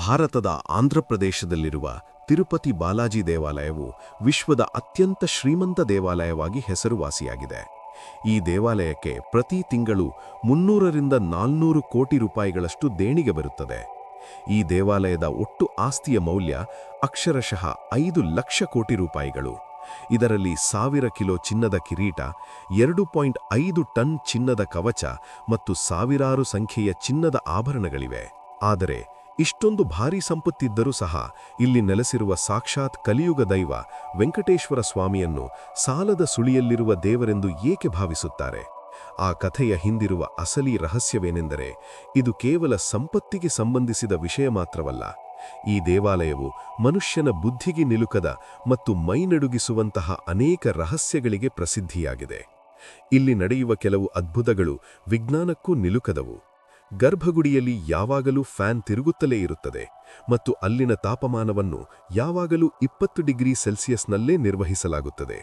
ಭಾರತದ ಆಂಧ್ರಪ್ರದೇಶದಲ್ಲಿರುವ ತಿರುಪತಿ ಬಾಲಾಜಿ ದೇವಾಲಯವು ವಿಶ್ವದ ಅತ್ಯಂತ ಶ್ರೀಮಂತ ದೇವಾಲಯವಾಗಿ ಹೆಸರುವಾಸಿಯಾಗಿದೆ. ಈ ದೇವಾಲಯಕ್ಕೆ ಪ್ರತಿ ತಿಂಗಳು ಮುನ್ನೂರರಿಂದ ನಾಲ್ನೂರು ಕೋಟಿ ರೂಪಾಯಿಗಳಷ್ಟು ದೇಣಿಗೆ ಬರುತ್ತದೆ. ಈ ದೇವಾಲಯದ ಒಟ್ಟು ಆಸ್ತಿಯ ಮೌಲ್ಯ ಅಕ್ಷರಶಃ ಐದು ಲಕ್ಷ ಕೋಟಿ ರೂಪಾಯಿಗಳು. ಇದರಲ್ಲಿ ಸಾವಿರ ಕಿಲೋ ಚಿನ್ನದ ಕಿರೀಟ, ಎರಡು ಪಾಯಿಂಟ್ ಐದು ಟನ್ ಚಿನ್ನದ ಕವಚ ಮತ್ತು ಸಾವಿರಾರು ಸಂಖ್ಯೆಯ ಚಿನ್ನದ ಆಭರಣಗಳಿವೆ. ಆದರೆ ಇಷ್ಟೊಂದು ಭಾರಿ ಸಂಪತ್ತಿದ್ದರೂ ಸಹ ಇಲ್ಲಿ ನೆಲೆಸಿರುವ ಸಾಕ್ಷಾತ್ ಕಲಿಯುಗ ದೈವ ವೆಂಕಟೇಶ್ವರ ಸ್ವಾಮಿಯನ್ನು ಸಾಲದ ಸುಳಿಯಲ್ಲಿರುವ ದೇವರೆಂದು ಏಕೆ ಭಾವಿಸುತ್ತಾರೆ? ಆ ಕಥೆಯ ಹಿಂದಿರುವ ಅಸಲಿ ರಹಸ್ಯವೇನೆಂದರೆ ಇದು ಕೇವಲ ಸಂಪತ್ತಿಗೆ ಸಂಬಂಧಿಸಿದ ವಿಷಯ ಮಾತ್ರವಲ್ಲ. ಈ ದೇವಾಲಯವು ಮನುಷ್ಯನ ಬುದ್ಧಿಗೆ ನಿಲುಕದ ಮತ್ತು ಮೈನಡುಗಿಸುವಂತಹ ಅನೇಕ ರಹಸ್ಯಗಳಿಗೆ ಪ್ರಸಿದ್ಧಿಯಾಗಿದೆ. ಇಲ್ಲಿ ನಡೆಯುವ ಕೆಲವು ಅದ್ಭುತಗಳು ವಿಜ್ಞಾನಕ್ಕೂ ನಿಲುಕದವು. ಗರ್ಭಗುಡಿಯಲ್ಲಿ ಯಾವಾಗಲೂ ಫ್ಯಾನ್ ತಿರುಗುತ್ತಲೇ ಇರುತ್ತದೆ ಮತ್ತು ಅಲ್ಲಿನ ತಾಪಮಾನವನ್ನು ಯಾವಾಗಲೂ ಇಪ್ಪತ್ತು ಡಿಗ್ರಿ ಸೆಲ್ಸಿಯಸ್ನಲ್ಲೇ ನಿರ್ವಹಿಸಲಾಗುತ್ತದೆ.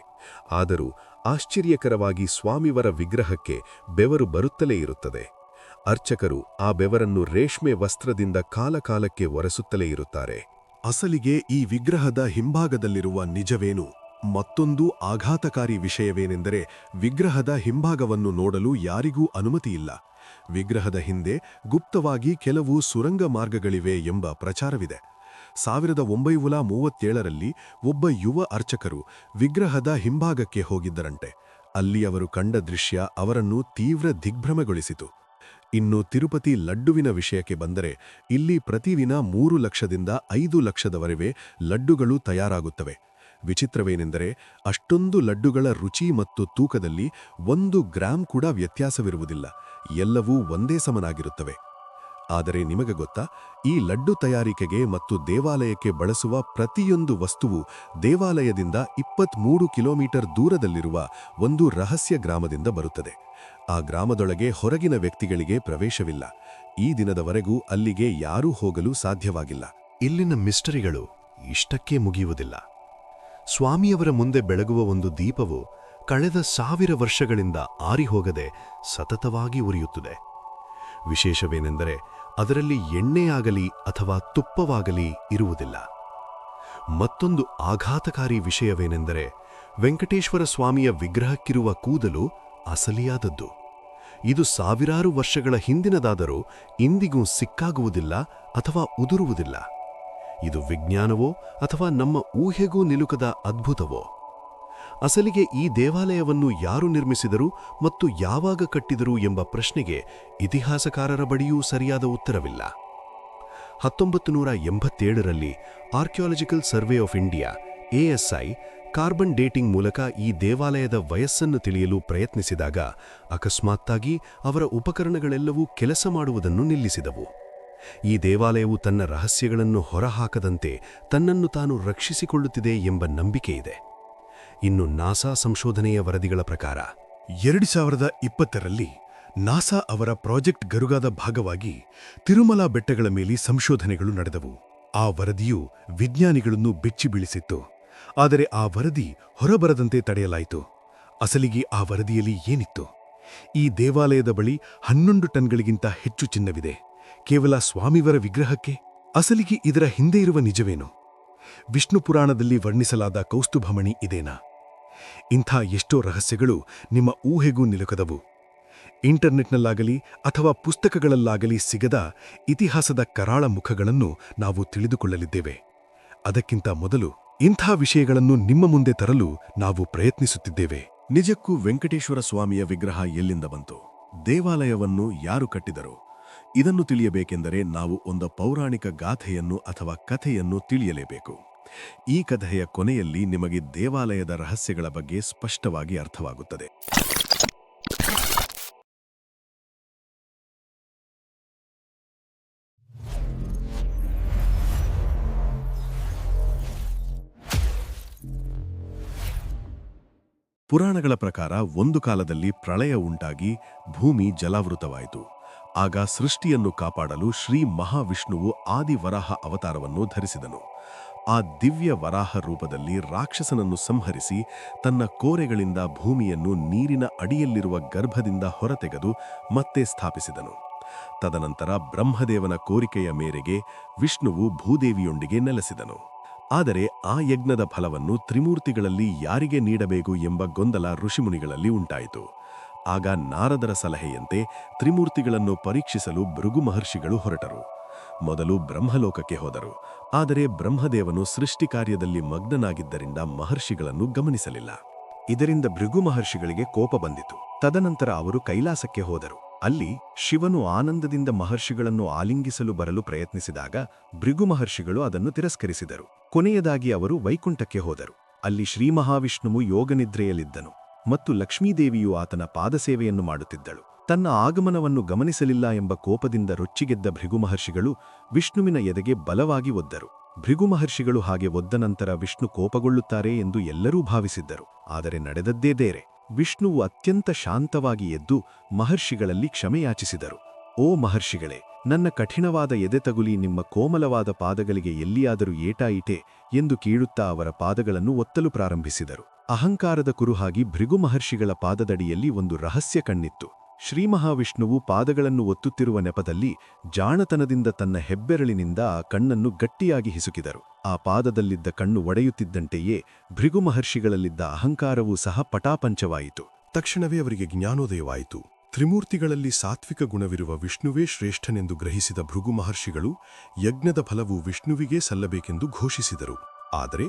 ಆದರೂ ಆಶ್ಚರ್ಯಕರವಾಗಿ ಸ್ವಾಮಿವರ ವಿಗ್ರಹಕ್ಕೆ ಬೆವರು ಬರುತ್ತಲೇ ಇರುತ್ತದೆ. ಅರ್ಚಕರು ಆ ಬೆವರನ್ನು ರೇಷ್ಮೆ ವಸ್ತ್ರದಿಂದ ಕಾಲಕಾಲಕ್ಕೆ ಒರೆಸುತ್ತಲೇ ಇರುತ್ತಾರೆ. ಅಸಲಿಗೆ ಈ ವಿಗ್ರಹದ ಹಿಂಭಾಗದಲ್ಲಿರುವ ನಿಜವೇನು? ಮತ್ತೊಂದು ಆಘಾತಕಾರಿ ವಿಷಯವೇನೆಂದರೆ ವಿಗ್ರಹದ ಹಿಂಭಾಗವನ್ನು ನೋಡಲು ಯಾರಿಗೂ ಅನುಮತಿಯಿಲ್ಲ. ವಿಗ್ರಹದ ಹಿಂದೆ ಗುಪ್ತವಾಗಿ ಕೆಲವು ಸುರಂಗ ಮಾರ್ಗಗಳಿವೆ ಎಂಬ ಪ್ರಚಾರವಿದೆ. ಸಾವಿರದ ಒಂಬೈನೂರ ಮೂವತ್ತೇಳರಲ್ಲಿ ಒಬ್ಬ ಯುವ ಅರ್ಚಕರು ವಿಗ್ರಹದ ಹಿಂಭಾಗಕ್ಕೆ ಹೋಗಿದ್ದರಂಟೆ ಅಲ್ಲಿ ಅವರು ಕಂಡ ದೃಶ್ಯ ಅವರನ್ನು ತೀವ್ರ ದಿಗ್ಭ್ರಮೆಗೊಳಿಸಿತು. ಇನ್ನು ತಿರುಪತಿ ಲಡ್ಡುವಿನ ವಿಷಯಕ್ಕೆ ಬಂದರೆ ಇಲ್ಲಿ ಪ್ರತಿದಿನ ಮೂರು ಲಕ್ಷದಿಂದ ಐದು ಲಕ್ಷದವರೆಗೆ ಲಡ್ಡುಗಳು ತಯಾರಾಗುತ್ತವೆ. ವಿಚಿತ್ರವೇನೆಂದರೆ ಅಷ್ಟೊಂದು ಲಡ್ಡುಗಳ ರುಚಿ ಮತ್ತು ತೂಕದಲ್ಲಿ ಒಂದು ಗ್ರಾಂ ಕೂಡ ವ್ಯತ್ಯಾಸವಿರುವುದಿಲ್ಲ. ಎಲ್ಲವೂ ಒಂದೇ ಸಮನಾಗಿರುತ್ತವೆ. ಆದರೆ ನಿಮಗೆ ಗೊತ್ತಾ, ಈ ಲಡ್ಡು ತಯಾರಿಕೆಗೆ ಮತ್ತು ದೇವಾಲಯಕ್ಕೆ ಬಳಸುವ ಪ್ರತಿಯೊಂದು ವಸ್ತುವು ದೇವಾಲಯದಿಂದ ಇಪ್ಪತ್ಮೂರು ಕಿಲೋಮೀಟರ್ ದೂರದಲ್ಲಿರುವ ಒಂದು ರಹಸ್ಯ ಗ್ರಾಮದಿಂದ ಬರುತ್ತದೆ. ಆ ಗ್ರಾಮದೊಳಗೆ ಹೊರಗಿನ ವ್ಯಕ್ತಿಗಳಿಗೆ ಪ್ರವೇಶವಿಲ್ಲ. ಈ ದಿನದವರೆಗೂ ಅಲ್ಲಿಗೆ ಯಾರೂ ಹೋಗಲು ಸಾಧ್ಯವಾಗಿಲ್ಲ. ಇಲ್ಲಿನ ಮಿಸ್ಟರಿಗಳು ಇಷ್ಟಕ್ಕೆ ಮುಗಿಯುವುದಿಲ್ಲ. ಸ್ವಾಮಿಯವರ ಮುಂದೆ ಬೆಳಗುವ ಒಂದು ದೀಪವು ಕಳೆದ ಸಾವಿರ ವರ್ಷಗಳಿಂದ ಆರಿಹೋಗದೆ ಸತತವಾಗಿ ಉರಿಯುತ್ತದೆ. ವಿಶೇಷವೇನೆಂದರೆ ಅದರಲ್ಲಿ ಎಣ್ಣೆಯಾಗಲಿ ಅಥವಾ ತುಪ್ಪವಾಗಲಿ ಇರುವುದಿಲ್ಲ. ಮತ್ತೊಂದು ಆಘಾತಕಾರಿ ವಿಷಯವೇನೆಂದರೆ ವೆಂಕಟೇಶ್ವರ ಸ್ವಾಮಿಯ ವಿಗ್ರಹಕ್ಕಿರುವ ಕೂದಲು ಅಸಲಿಯಾದದ್ದು. ಇದು ಸಾವಿರಾರು ವರ್ಷಗಳ ಹಿಂದಿನದಾದರೂ ಇಂದಿಗೂ ಸಿಕ್ಕಾಗುವುದಿಲ್ಲ ಅಥವಾ ಉದುರುವುದಿಲ್ಲ. ಇದು ವಿಜ್ಞಾನವೋ ಅಥವಾ ನಮ್ಮ ಊಹೆಗೂ ನಿಲುಕದ ಅದ್ಭುತವೋ? ಅಸಲಿಗೆ ಈ ದೇವಾಲಯವನ್ನು ಯಾರು ನಿರ್ಮಿಸಿದರು ಮತ್ತು ಯಾವಾಗ ಕಟ್ಟಿದರು ಎಂಬ ಪ್ರಶ್ನೆಗೆ ಇತಿಹಾಸಕಾರರ ಬಳಿಯೂ ಸರಿಯಾದ ಉತ್ತರವಿಲ್ಲ. ಹತ್ತೊಂಬತ್ತು ನೂರ ಎಂಬತ್ತೇಳರಲ್ಲಿ archaeological survey of India ASI carbon dating ಮೂಲಕ ಈ ದೇವಾಲಯದ ವಯಸ್ಸನ್ನು ತಿಳಿಯಲು ಪ್ರಯತ್ನಿಸಿದಾಗ ಅಕಸ್ಮಾತ್ತಾಗಿ ಅವರ ಉಪಕರಣಗಳೆಲ್ಲವೂ ಕೆಲಸ ಮಾಡುವುದನ್ನು ನಿಲ್ಲಿಸಿದವು. ಈ ದೇವಾಲಯವು ತನ್ನ ರಹಸ್ಯಗಳನ್ನು ಹೊರಹಾಕದಂತೆ ತನ್ನನ್ನು ತಾನು ರಕ್ಷಿಸಿಕೊಳ್ಳುತ್ತಿದೆ ಎಂಬ ನಂಬಿಕೆಯಿದೆ ಇನ್ನು ನಾಸಾ ಸಂಶೋಧನೆಯ ವರದಿಗಳ ಪ್ರಕಾರ, ಎರಡು ಸಾವಿರದ ಇಪ್ಪತ್ತರಲ್ಲಿ ನಾಸಾ ಅವರ ಪ್ರಾಜೆಕ್ಟ್ ಗರುಗಾದ ಭಾಗವಾಗಿ ತಿರುಮಲ ಬೆಟ್ಟಗಳ ಮೇಲೆ ಸಂಶೋಧನೆಗಳು ನಡೆದವು. ಆ ವರದಿಯು ವಿಜ್ಞಾನಿಗಳನ್ನು ಬೆಚ್ಚಿಬೀಳಿಸಿತ್ತು ಆದರೆ ಆ ವರದಿ ಹೊರಬರದಂತೆ ತಡೆಯಲಾಯಿತು. ಅಸಲಿಗೆ ಆ ವರದಿಯಲ್ಲಿ ಏನಿತ್ತು? ಈ ದೇವಾಲಯದ ಬಳಿ ಹನ್ನೊಂದು ಟನ್ಗಳಿಗಿಂತ ಹೆಚ್ಚು ಚಿನ್ನವಿದೆ. ಕೇವಲ ಸ್ವಾಮಿವರ ವಿಗ್ರಹಕ್ಕೆ ಅಸಲಿಗೆ ಇದರ ಹಿಂದೆ ಇರುವ ನಿಜವೇನು? ವಿಷ್ಣು ಪುರಾಣದಲ್ಲಿ ವರ್ಣಿಸಲಾದ ಕೌಸ್ತುಭಮಣಿ ಇದೇನಾ? ಇಂಥ ಎಷ್ಟೋ ರಹಸ್ಯಗಳು ನಿಮ್ಮ ಊಹೆಗೂ ನಿಲುಕದವು. ಇಂಟರ್ನೆಟ್ನಲ್ಲಾಗಲಿ ಅಥವಾ ಪುಸ್ತಕಗಳಲ್ಲಾಗಲಿ ಸಿಗದ ಇತಿಹಾಸದ ಕರಾಳ ಮುಖಗಳನ್ನು ನಾವು ತಿಳಿದುಕೊಳ್ಳಲಿದ್ದೇವೆ. ಅದಕ್ಕಿಂತ ಮೊದಲು ಇಂಥ ವಿಷಯಗಳನ್ನು ನಿಮ್ಮ ಮುಂದೆ ತರಲು ನಾವು ಪ್ರಯತ್ನಿಸುತ್ತಿದ್ದೇವೆ. ನಿಜಕ್ಕೂ ವೆಂಕಟೇಶ್ವರ ಸ್ವಾಮಿಯ ವಿಗ್ರಹ ಎಲ್ಲಿಂದ ಬಂತು? ದೇವಾಲಯವನ್ನು ಯಾರು ಕಟ್ಟಿದರು? ಇದನ್ನು ತಿಳಿಯಬೇಕೆಂದರೆ ನಾವು ಒಂದು ಪೌರಾಣಿಕ ಗಾಥೆಯನ್ನು ಅಥವಾ ಕಥೆಯನ್ನು ತಿಳಿಯಲೇಬೇಕು. ಈ ಕಥೆಯ ಕೊನೆಯಲ್ಲಿ ನಿಮಗೆ ದೇವಾಲಯದ ರಹಸ್ಯಗಳ ಬಗ್ಗೆ ಸ್ಪಷ್ಟವಾಗಿ ಅರ್ಥವಾಗುತ್ತದೆ. ಪುರಾಣಗಳ ಪ್ರಕಾರ ಒಂದು ಕಾಲದಲ್ಲಿ ಪ್ರಳಯ ಉಂಟಾಗಿ ಭೂಮಿ ಜಲಾವೃತವಾಯಿತು. ಆಗ ಸೃಷ್ಟಿಯನ್ನು ಕಾಪಾಡಲು ಶ್ರೀ ಮಹಾವಿಷ್ಣುವು ಆದಿವರಾಹ ಅವತಾರವನ್ನು ಧರಿಸಿದನು. ಆ ದಿವ್ಯ ವರಾಹ ರೂಪದಲ್ಲಿ ರಾಕ್ಷಸನನ್ನು ಸಂಹರಿಸಿ ತನ್ನ ಕೋರೆಗಳಿಂದ ಭೂಮಿಯನ್ನು ನೀರಿನ ಅಡಿಯಲ್ಲಿರುವ ಗರ್ಭದಿಂದ ಹೊರತೆಗೆದು ಮತ್ತೆ ಸ್ಥಾಪಿಸಿದನು. ತದನಂತರ ಬ್ರಹ್ಮದೇವನ ಕೋರಿಕೆಯ ಮೇರೆಗೆ ವಿಷ್ಣುವು ಭೂದೇವಿಯೊಂದಿಗೆ ನೆಲೆಸಿದನು. ಆದರೆ ಆ ಯಜ್ಞದ ಫಲವನ್ನು ತ್ರಿಮೂರ್ತಿಗಳಲ್ಲಿ ಯಾರಿಗೆ ನೀಡಬೇಕು ಎಂಬ ಗೊಂದಲ ಋಷಿಮುನಿಗಳಲ್ಲಿ ಉಂಟಾಯಿತು. ಆಗ ನಾರದರ ಸಲಹೆಯಂತೆ ತ್ರಿಮೂರ್ತಿಗಳನ್ನು ಪರೀಕ್ಷಿಸಲು ಭೃಗು ಮಹರ್ಷಿಗಳು ಹೊರಟರು. ಮೊದಲು ಬ್ರಹ್ಮಲೋಕಕ್ಕೆ ಹೋದರು. ಆದರೆ ಬ್ರಹ್ಮದೇವನು ಸೃಷ್ಟಿ ಕಾರ್ಯದಲ್ಲಿ ಮಗ್ನನಾಗಿದ್ದರಿಂದ ಮಹರ್ಷಿಗಳನ್ನು ಗಮನಿಸಲಿಲ್ಲ. ಇದರಿಂದ ಭೃಗು ಮಹರ್ಷಿಗಳಿಗೆ ಕೋಪ ಬಂದಿತು. ತದನಂತರ ಅವರು ಕೈಲಾಸಕ್ಕೆ ಹೋದರು. ಅಲ್ಲಿ ಶಿವನು ಆನಂದದಿಂದ ಮಹರ್ಷಿಗಳನ್ನು ಆಲಿಂಗಿಸಲು ಬರಲು ಪ್ರಯತ್ನಿಸಿದಾಗ ಭೃಗು ಮಹರ್ಷಿಗಳು ಅದನ್ನು ತಿರಸ್ಕರಿಸಿದರು. ಕೊನೆಯದಾಗಿ ಅವರು ವೈಕುಂಠಕ್ಕೆ ಹೋದರು. ಅಲ್ಲಿ ಶ್ರೀ ಮಹಾವಿಷ್ಣುವು ಯೋಗನಿದ್ರೆಯಲ್ಲಿದ್ದನು. ಮತ್ತು ಲಕ್ಷ್ಮೀದೇವಿಯು ಆತನ ಪಾದಸೇವೆಯನ್ನು ಮಾಡುತ್ತಿದ್ದಳು. ತನ್ನ ಆಗಮನವನ್ನು ಗಮನಿಸಲಿಲ್ಲ ಎಂಬ ಕೋಪದಿಂದ ರೊಚ್ಚಿಗೆದ್ದ ಭೃಗು ಮಹರ್ಷಿಗಳು ವಿಷ್ಣುವಿನ ಎದೆಗೆ ಬಲವಾಗಿ ಒದ್ದರು. ಭೃಗು ಮಹರ್ಷಿಗಳು ಹಾಗೆ ಒದ್ದ ನಂತರ ವಿಷ್ಣು ಕೋಪಗೊಳ್ಳುತ್ತಾರೆ ಎಂದು ಎಲ್ಲರೂ ಭಾವಿಸಿದ್ದರು. ಆದರೆ ನಡೆದದ್ದೇ ಬೇರೆ. ವಿಷ್ಣುವು ಅತ್ಯಂತ ಶಾಂತವಾಗಿ ಎದ್ದು ಮಹರ್ಷಿಗಳಲ್ಲಿ ಕ್ಷಮೆಯಾಚಿಸಿದರು. ಓ ಮಹರ್ಷಿಗಳೇ, ನನ್ನ ಕಠಿಣವಾದ ಎದೆ ತಗುಲಿ ನಿಮ್ಮ ಕೋಮಲವಾದ ಪಾದಗಳಿಗೆ ಎಲ್ಲಿಯಾದರೂ ಏಟಾಯಿಟೆ ಎಂದು ಕೀಳುತ್ತಾ ಅವರ ಪಾದಗಳನ್ನು ಒತ್ತಲು ಪ್ರಾರಂಭಿಸಿದರು. ಅಹಂಕಾರದ ಕುರುಹಾಗಿ ಭೃಗು ಮಹರ್ಷಿಗಳ ಪಾದದಡಿಯಲ್ಲಿ ಒಂದು ರಹಸ್ಯ ಕಣ್ಣಿತ್ತು. ಶ್ರೀಮಹಾವಿಷ್ಣುವು ಪಾದಗಳನ್ನು ಒತ್ತುತ್ತಿರುವ ನೆಪದಲ್ಲಿ ಜಾಣತನದಿಂದ ತನ್ನ ಹೆಬ್ಬೆರಳಿನಿಂದ ಆ ಕಣ್ಣನ್ನು ಗಟ್ಟಿಯಾಗಿ ಹಿಸುಕಿದರು. ಆ ಪಾದದಲ್ಲಿದ್ದ ಕಣ್ಣು ಒಡೆಯುತ್ತಿದ್ದಂತೆಯೇ ಭೃಗು ಮಹರ್ಷಿಗಳಲ್ಲಿದ್ದ ಅಹಂಕಾರವೂ ಸಹ ಪಟಾಪಂಚವಾಯಿತು. ತಕ್ಷಣವೇ ಅವರಿಗೆ ಜ್ಞಾನೋದಯವಾಯಿತು. ತ್ರಿಮೂರ್ತಿಗಳಲ್ಲಿ ಸಾತ್ವಿಕ ಗುಣವಿರುವ ವಿಷ್ಣುವೇ ಶ್ರೇಷ್ಠನೆಂದು ಗ್ರಹಿಸಿದ ಭೃಗು ಮಹರ್ಷಿಗಳು ಯಜ್ಞದ ಫಲವು ವಿಷ್ಣುವಿಗೆ ಸಲ್ಲಬೇಕೆಂದು ಘೋಷಿಸಿದರು. ಆದರೆ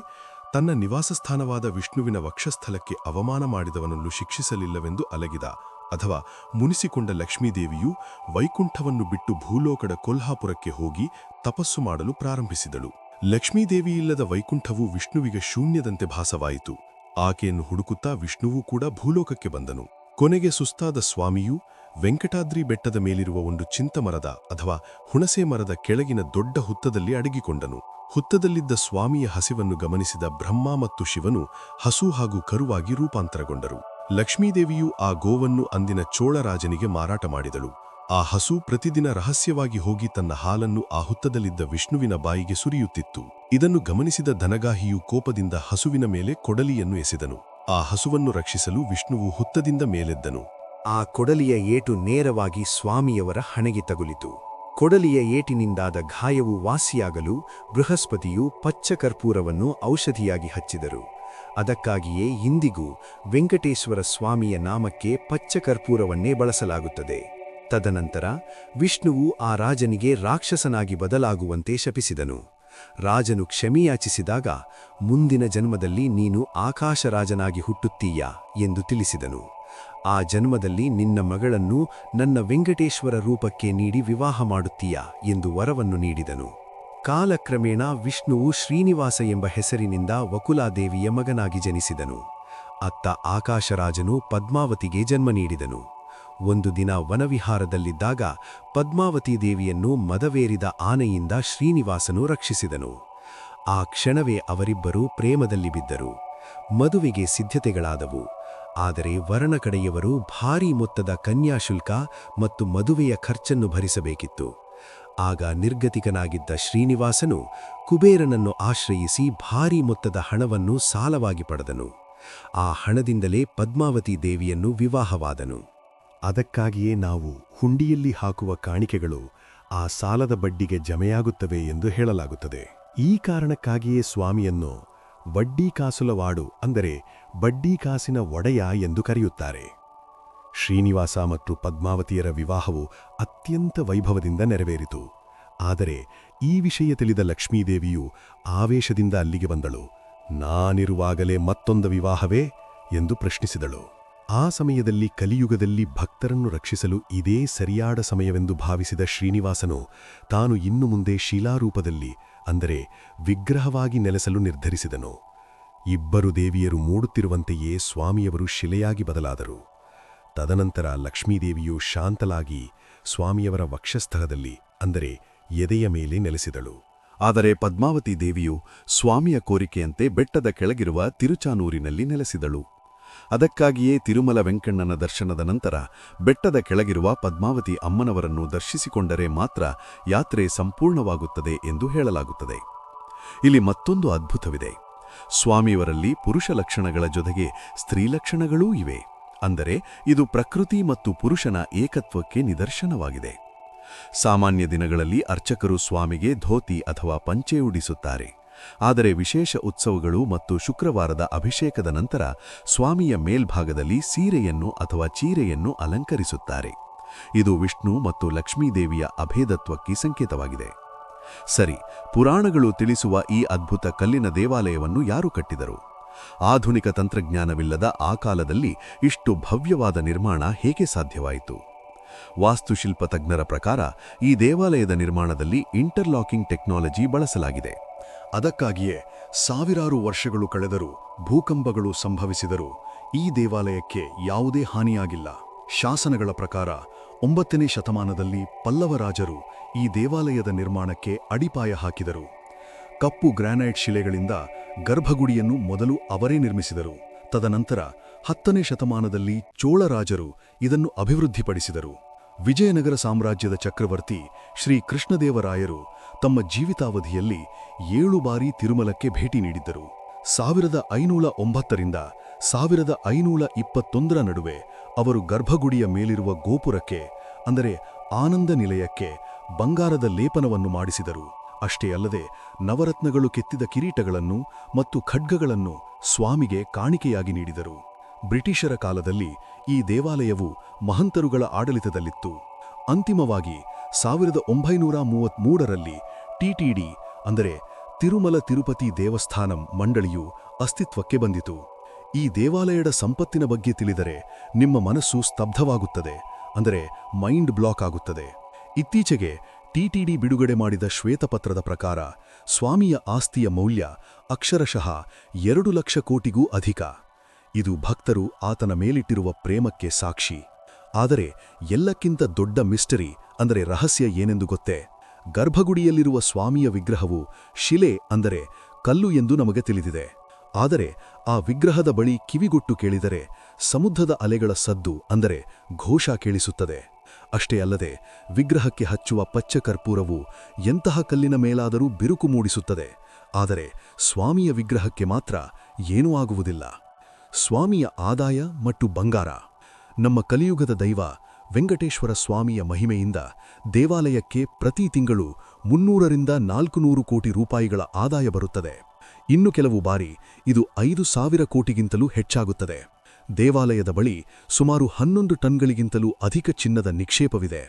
ತನ್ನ ನಿವಾಸಸ್ಥಾನವಾದ ವಿಷ್ಣುವಿನ ವಕ್ಷಸ್ಥಲಕ್ಕೆ ಅವಮಾನ ಮಾಡಿದವನನ್ನು ಶಿಕ್ಷಿಸಲಿಲ್ಲವೆಂದು ಅಲಗಿದ ಅಥವಾ ಮುನಿಸಿಕೊಂಡ ಲಕ್ಷ್ಮೀದೇವಿಯು ವೈಕುಂಠವನ್ನು ಬಿಟ್ಟು ಭೂಲೋಕದ ಕೊಲ್ಹಾಪುರಕ್ಕೆ ಹೋಗಿ ತಪಸ್ಸು ಮಾಡಲು ಪ್ರಾರಂಭಿಸಿದಳು. ಲಕ್ಷ್ಮೀದೇವಿಯಿಲ್ಲದ ವೈಕುಂಠವು ವಿಷ್ಣುವಿಗೆ ಶೂನ್ಯದಂತೆ ಭಾಸವಾಯಿತು. ಆಕೆಯನ್ನು ಹುಡುಕುತ್ತಾ ವಿಷ್ಣುವೂ ಕೂಡ ಭೂಲೋಕಕ್ಕೆ ಬಂದನು. ಕೊನೆಗೆ ಸುಸ್ತಾದ ಸ್ವಾಮಿಯು ವೆಂಕಟಾದ್ರಿ ಬೆಟ್ಟದ ಮೇಲಿರುವ ಒಂದು ಚಿಂತಮರದ ಅಥವಾ ಹುಣಸೆ ಮರದ ಕೆಳಗಿನ ದೊಡ್ಡ ಹುತ್ತದಲ್ಲಿ ಅಡಗಿಕೊಂಡನು. ಹುತ್ತದಲ್ಲಿದ್ದ ಸ್ವಾಮಿಯ ಹಸಿವನ್ನು ಗಮನಿಸಿದ ಬ್ರಹ್ಮ ಮತ್ತು ಶಿವನು ಹಸು ಹಾಗೂ ಕರುವಾಗಿ ರೂಪಾಂತರಗೊಂಡರು. ಲಕ್ಷ್ಮೀದೇವಿಯು ಆ ಗೋವನ್ನು ಅಂದಿನ ಚೋಳರಾಜನಿಗೆ ಮಾರಾಟ ಮಾಡಿದಳು. ಆ ಹಸು ಪ್ರತಿದಿನ ರಹಸ್ಯವಾಗಿ ಹೋಗಿ ತನ್ನ ಹಾಲನ್ನು ಆ ಹುತ್ತದಲ್ಲಿದ್ದ ವಿಷ್ಣುವಿನ ಬಾಯಿಗೆ ಸುರಿಯುತ್ತಿತ್ತು. ಇದನ್ನು ಗಮನಿಸಿದ ಧನಗಾಹಿಯು ಕೋಪದಿಂದ ಹಸುವಿನ ಮೇಲೆ ಕೊಡಲಿಯನ್ನು ಎಸೆದನು. ಆ ಹಸುವನ್ನು ರಕ್ಷಿಸಲು ವಿಷ್ಣುವು ಹುತ್ತದಿಂದ ಮೇಲೆದ್ದನು. ಆ ಕೊಡಲಿಯ ಏಟು ನೇರವಾಗಿ ಸ್ವಾಮಿಯವರ ಹಣೆಗೆ ತಗುಲಿತು. ಕೊಡಲಿಯ ಏಟಿನಿಂದಾದ ಗಾಯವು ವಾಸಿಯಾಗಲು ಬೃಹಸ್ಪತಿಯು ಪಚ್ಚ ಕರ್ಪೂರವನ್ನು ಔಷಧಿಯಾಗಿ ಹಚ್ಚಿದರು. ಅದಕ್ಕಾಗಿಯೇ ಇಂದಿಗೂ ವೆಂಕಟೇಶ್ವರ ಸ್ವಾಮಿಯ ನಾಮಕ್ಕೆ ಪಚ್ಚ ಕರ್ಪೂರವನ್ನೇ ಬಳಸಲಾಗುತ್ತದೆ. ತದನಂತರ ವಿಷ್ಣುವು ಆ ರಾಜನಿಗೆ ರಾಕ್ಷಸನಾಗಿ ಬದಲಾಗುವಂತೆ ಶಪಿಸಿದನು. ರಾಜನು ಕ್ಷಮೆಯಾಚಿಸಿದಾಗ, ಮುಂದಿನ ಜನ್ಮದಲ್ಲಿ ನೀನು ಆಕಾಶರಾಜನಾಗಿ ಹುಟ್ಟುತ್ತೀಯಾ? ಎಂದು ತಿಳಿಸಿದನು. ಆ ಜನ್ಮದಲ್ಲಿ ನಿನ್ನ ಮಗಳನ್ನು ನನ್ನ ವೆಂಕಟೇಶ್ವರ ರೂಪಕ್ಕೆ ನೀಡಿ ವಿವಾಹ ಮಾಡುತ್ತೀಯಾ ಎಂದು ವರವನ್ನು ನೀಡಿದನು. ಕಾಲಕ್ರಮೇಣ ವಿಷ್ಣುವು ಶ್ರೀನಿವಾಸ ಎಂಬ ಹೆಸರಿನಿಂದ ವಕುಲಾದೇವಿಯ ಮಗನಾಗಿ ಜನಿಸಿದನು. ಅತ್ತ ಆಕಾಶರಾಜನು ಪದ್ಮಾವತಿಗೆ ಜನ್ಮ ನೀಡಿದನು. ಒಂದು ದಿನ ವನವಿಹಾರದಲ್ಲಿದ್ದಾಗ ಪದ್ಮಾವತಿ ದೇವಿಯನ್ನು ಮದವೇರಿದ ಆನೆಯಿಂದ ಶ್ರೀನಿವಾಸನು ರಕ್ಷಿಸಿದನು. ಆ ಕ್ಷಣವೇ ಅವರಿಬ್ಬರೂ ಪ್ರೇಮದಲ್ಲಿ ಬಿದ್ದರು. ಮದುವೆಗೆ ಸಿದ್ಧತೆಗಳಾದವು. ಆದರೆ ವರ್ಣ ಕಡೆಯವರು ಭಾರೀ ಮೊತ್ತದ ಕನ್ಯಾಶುಲ್ಕ ಮತ್ತು ಮದುವೆಯ ಖರ್ಚನ್ನು ಭರಿಸಬೇಕಿತ್ತು. ಆಗ ನಿರ್ಗತಿಕನಾಗಿದ್ದ ಶ್ರೀನಿವಾಸನು ಕುಬೇರನನ್ನು ಆಶ್ರಯಿಸಿ ಭಾರೀ ಮೊತ್ತದ ಹಣವನ್ನು ಸಾಲವಾಗಿ ಪಡೆದನು. ಆ ಹಣದಿಂದಲೇ ಪದ್ಮಾವತಿ ದೇವಿಯನ್ನು ವಿವಾಹವಾದನು. ಅದಕ್ಕಾಗಿಯೇ ನಾವು ಹುಂಡಿಯಲ್ಲಿ ಹಾಕುವ ಕಾಣಿಕೆಗಳು ಆ ಸಾಲದ ಬಡ್ಡಿಗೆ ಜಮೆಯಾಗುತ್ತವೆ ಎಂದು ಹೇಳಲಾಗುತ್ತದೆ. ಈ ಕಾರಣಕ್ಕಾಗಿಯೇ ಸ್ವಾಮಿಯನ್ನು ವಡ್ಡಿ ಕಾಸುಲವಾಡು ಅಂದರೆ ಬಡ್ಡಿ ಕಾಸಿನ ಒಡೆಯ ಎಂದು ಕರೆಯುತ್ತಾರೆ. ಶ್ರೀನಿವಾಸ ಮತ್ತು ಪದ್ಮಾವತಿಯರ ವಿವಾಹವು ಅತ್ಯಂತ ವೈಭವದಿಂದ ನೆರವೇರಿತು. ಆದರೆ ಈ ವಿಷಯ ತಿಳಿದ ಲಕ್ಷ್ಮೀದೇವಿಯು ಆವೇಶದಿಂದ ಅಲ್ಲಿಗೆ ಬಂದಳು. ನಾನಿರುವಾಗಲೇ ಮತ್ತೊಂದು ವಿವಾಹವೇ? ಎಂದು ಪ್ರಶ್ನಿಸಿದಳು. ಆ ಸಮಯದಲ್ಲಿ ಕಲಿಯುಗದಲ್ಲಿ ಭಕ್ತರನ್ನು ರಕ್ಷಿಸಲು ಇದೇ ಸರಿಯಾದ ಸಮಯವೆಂದು ಭಾವಿಸಿದ ಶ್ರೀನಿವಾಸನು ತಾನು ಇನ್ನು ಮುಂದೆ ಶಿಲಾರೂಪದಲ್ಲಿ ಅಂದರೆ ವಿಗ್ರಹವಾಗಿ ನೆಲೆಸಲು ನಿರ್ಧರಿಸಿದನು. ಇಬ್ಬರು ದೇವಿಯರು ಮೂಡುತ್ತಿರುವಂತೆಯೇ ಸ್ವಾಮಿಯವರು ಶಿಲೆಯಾಗಿ ಬದಲಾದರು. ತದನಂತರ ಲಕ್ಷ್ಮೀದೇವಿಯು ಶಾಂತಲಾಗಿ ಸ್ವಾಮಿಯವರ ವಕ್ಷಸ್ಥಳದಲ್ಲಿ, ಅಂದರೆ ಎದೆಯ ಮೇಲೆ ನೆಲೆಸಿದಳು. ಆದರೆ ಪದ್ಮಾವತಿ ದೇವಿಯು ಸ್ವಾಮಿಯ ಕೋರಿಕೆಯಂತೆ ಬೆಟ್ಟದ ಕೆಳಗಿರುವ ತಿರುಚಾನೂರಿನಲ್ಲಿ ನೆಲೆಸಿದಳು. ಅದಕ್ಕಾಗಿಯೇ ತಿರುಮಲ ವೆಂಕಣ್ಣನ ದರ್ಶನದ ನಂತರ ಬೆಟ್ಟದ ಕೆಳಗಿರುವ ಪದ್ಮಾವತಿ ಅಮ್ಮನವರನ್ನು ದರ್ಶಿಸಿಕೊಂಡರೆ ಮಾತ್ರ ಯಾತ್ರೆ ಸಂಪೂರ್ಣವಾಗುತ್ತದೆ ಎಂದು ಹೇಳಲಾಗುತ್ತದೆ. ಇಲ್ಲಿ ಮತ್ತೊಂದು ಅದ್ಭುತವಿದೆ. ಸ್ವಾಮಿಯವರಲ್ಲಿ ಪುರುಷ ಲಕ್ಷಣಗಳ ಜೊತೆಗೆ ಸ್ತ್ರೀ ಲಕ್ಷಣಗಳೂ ಇವೆ. ಅಂದರೆ ಇದು ಪ್ರಕೃತಿ ಮತ್ತು ಪುರುಷನ ಏಕತ್ವಕ್ಕೆ ನಿದರ್ಶನವಾಗಿದೆ. ಸಾಮಾನ್ಯ ದಿನಗಳಲ್ಲಿ ಅರ್ಚಕರು ಸ್ವಾಮಿಗೆ ಧೋತಿ ಅಥವಾ ಪಂಚೆ ಉಡಿಸುತ್ತಾರೆ. ಆದರೆ ವಿಶೇಷ ಉತ್ಸವಗಳು ಮತ್ತು ಶುಕ್ರವಾರದ ಅಭಿಷೇಕದ ನಂತರ ಸ್ವಾಮಿಯ ಮೇಲ್ಭಾಗದಲ್ಲಿ ಸೀರೆಯನ್ನು ಅಥವಾ ಚೀರೆಯನ್ನು ಅಲಂಕರಿಸುತ್ತಾರೆ. ಇದು ವಿಷ್ಣು ಮತ್ತು ಲಕ್ಷ್ಮೀದೇವಿಯ ಅಭೇದತ್ವಕ್ಕೆ ಸಂಕೇತವಾಗಿದೆ. ಸರಿ, ಪುರಾಣಗಳು ತಿಳಿಸುವ ಈ ಅದ್ಭುತ ಕಲ್ಲಿನ ದೇವಾಲಯವನ್ನು ಯಾರು ಕಟ್ಟಿದರು? ಆಧುನಿಕ ತಂತ್ರಜ್ಞಾನವಿಲ್ಲದ ಆ ಕಾಲದಲ್ಲಿ ಇಷ್ಟು ಭವ್ಯವಾದ ನಿರ್ಮಾಣ ಹೇಗೆ ಸಾಧ್ಯವಾಯಿತು? ವಾಸ್ತುಶಿಲ್ಪ ತಜ್ಞರ ಪ್ರಕಾರ ಈ ದೇವಾಲಯದ ನಿರ್ಮಾಣದಲ್ಲಿ ಇಂಟರ್ಲಾಕಿಂಗ್ ಟೆಕ್ನಾಲಜಿ ಬಳಸಲಾಗಿದೆ. ಅದಕ್ಕಾಗಿಯೇ ಸಾವಿರಾರು ವರ್ಷಗಳು ಕಳೆದರೂ ಭೂಕಂಪಗಳು ಸಂಭವಿಸಿದರೂ ಈ ದೇವಾಲಯಕ್ಕೆ ಯಾವುದೇ ಹಾನಿಯಾಗಿಲ್ಲ. ಶಾಸನಗಳ ಪ್ರಕಾರ ಒಂಬತ್ತನೇ ಶತಮಾನದಲ್ಲಿ ಪಲ್ಲವ ರಾಜರು ಈ ದೇವಾಲಯದ ನಿರ್ಮಾಣಕ್ಕೆ ಅಡಿಪಾಯ ಹಾಕಿದರು. ಕಪ್ಪು ಗ್ರಾನೈಟ್ ಶಿಲೆಗಳಿಂದ ಗರ್ಭಗುಡಿಯನ್ನು ಮೊದಲು ಅವರೇ ನಿರ್ಮಿಸಿದರು. ತದನಂತರ ಹತ್ತನೇ ಶತಮಾನದಲ್ಲಿ ಚೋಳರಾಜರು ಇದನ್ನು ಅಭಿವೃದ್ಧಿಪಡಿಸಿದರು. ವಿಜಯನಗರ ಸಾಮ್ರಾಜ್ಯದ ಚಕ್ರವರ್ತಿ ಶ್ರೀ ಕೃಷ್ಣದೇವರಾಯರು ತಮ್ಮ ಜೀವಿತಾವಧಿಯಲ್ಲಿ ಏಳು ಬಾರಿ ತಿರುಮಲಕ್ಕೆ ಭೇಟಿ ನೀಡಿದ್ದರು. ಸಾವಿರದ ಐನೂರ ಒಂಬತ್ತರಿಂದ ಸಾವಿರದ ಐನೂರ ಇಪ್ಪತ್ತೊಂದರ ನಡುವೆ ಅವರು ಗರ್ಭಗುಡಿಯ ಮೇಲಿರುವ ಗೋಪುರಕ್ಕೆ, ಅಂದರೆ ಆನಂದ ನಿಲಯಕ್ಕೆ, ಬಂಗಾರದ ಲೇಪನವನ್ನು ಮಾಡಿಸಿದರು. ಅಷ್ಟೇ ಅಲ್ಲದೆ ನವರತ್ನಗಳು ಕೆತ್ತಿದ ಕಿರೀಟಗಳನ್ನು ಮತ್ತು ಖಡ್ಗಗಳನ್ನು ಸ್ವಾಮಿಗೆ ಕಾಣಿಕೆಯಾಗಿ ನೀಡಿದರು. ಬ್ರಿಟಿಷರ ಕಾಲದಲ್ಲಿ ಈ ದೇವಾಲಯವು ಮಹಂತರುಗಳ ಆಡಳಿತದಲ್ಲಿತ್ತು. ಅಂತಿಮವಾಗಿ ಸಾವಿರದ ಒಂಬೈನೂರ ಮೂವತ್ತ್ಮೂರರಲ್ಲಿ ಟಿಟಿಡಿ ಅಂದರೆ ತಿರುಮಲ ತಿರುಪತಿ ದೇವಸ್ಥಾನಂ ಮಂಡಳಿಯು ಅಸ್ತಿತ್ವಕ್ಕೆ ಬಂದಿತು. ಈ ದೇವಾಲಯದ ಸಂಪತ್ತಿನ ಬಗ್ಗೆ ತಿಳಿದರೆ ನಿಮ್ಮ ಮನಸ್ಸು ಸ್ತಬ್ಧವಾಗುತ್ತದೆ, ಅಂದರೆ ಮೈಂಡ್ ಬ್ಲಾಕ್ ಆಗುತ್ತದೆ. ಇತ್ತೀಚೆಗೆ ಟಿಟಿಡಿ ಬಿಡುಗಡೆ ಮಾಡಿದ ಶ್ವೇತಪತ್ರದ ಪ್ರಕಾರ ಸ್ವಾಮಿಯ ಆಸ್ತಿಯ ಮೌಲ್ಯ ಅಕ್ಷರಶಃ ಎರಡು ಲಕ್ಷ ಕೋಟಿಗೂ ಅಧಿಕ. ಇದು ಭಕ್ತರು ಆತನ ಮೇಲಿಟ್ಟಿರುವ ಪ್ರೇಮಕ್ಕೆ ಸಾಕ್ಷಿ. ಆದರೆ ಎಲ್ಲಕ್ಕಿಂತ ದೊಡ್ಡ ಮಿಸ್ಟರಿ ಅಂದರೆ ರಹಸ್ಯ ಏನೆಂದು ಗೊತ್ತೇ? ಗರ್ಭಗುಡಿಯಲ್ಲಿರುವ ಸ್ವಾಮಿಯ ವಿಗ್ರಹವು ಶಿಲೆ ಅಂದರೆ ಕಲ್ಲು ಎಂದು ನಮಗೆ ತಿಳಿದಿದೆ. ಆದರೆ ಆ ವಿಗ್ರಹದ ಬಳಿ ಕಿವಿಗೊಟ್ಟು ಕೇಳಿದರೆ ಸಮುದ್ರದ ಅಲೆಗಳ ಸದ್ದು ಅಂದರೆ ಘೋಷ ಕೇಳಿಸುತ್ತದೆ. ಅಷ್ಟೇ ಅಲ್ಲದೆ ವಿಗ್ರಹಕ್ಕೆ ಹಚ್ಚುವ ಪಚ್ಚ ಕರ್ಪೂರವು ಎಂತಹ ಕಲ್ಲಿನ ಮೇಲಾದರೂ ಬಿರುಕು ಮೂಡಿಸುತ್ತದೆ. ಆದರೆ ಸ್ವಾಮಿಯ ವಿಗ್ರಹಕ್ಕೆ ಮಾತ್ರ ಏನೂ ಆಗುವುದಿಲ್ಲ. ಸ್ವಾಮಿಯ ಆದಾಯ ಮತ್ತು ಬಂಗಾರ. ನಮ್ಮ ಕಲಿಯುಗದ ದೈವ ವೆಂಕಟೇಶ್ವರ ಸ್ವಾಮಿಯ ಮಹಿಮೆಯಿಂದ ದೇವಾಲಯಕ್ಕೆ ಪ್ರತಿ ತಿಂಗಳು ಮುನ್ನೂರರಿಂದ ನಾಲ್ಕುನೂರು ಕೋಟಿ ರೂಪಾಯಿಗಳ ಆದಾಯ ಬರುತ್ತದೆ. ಇನ್ನು ಕೆಲವು ಬಾರಿ ಇದು ಐದು ಸಾವಿರ ಕೋಟಿಗಿಂತಲೂ ಹೆಚ್ಚಾಗುತ್ತದೆ. ದೇವಾಲಯದ ಬಳಿ ಸುಮಾರು ಹನ್ನೊಂದು ಟನ್ಗಳಿಗಿಂತಲೂ ಅಧಿಕ ಚಿನ್ನದ ನಿಕ್ಷೇಪವಿದೆ.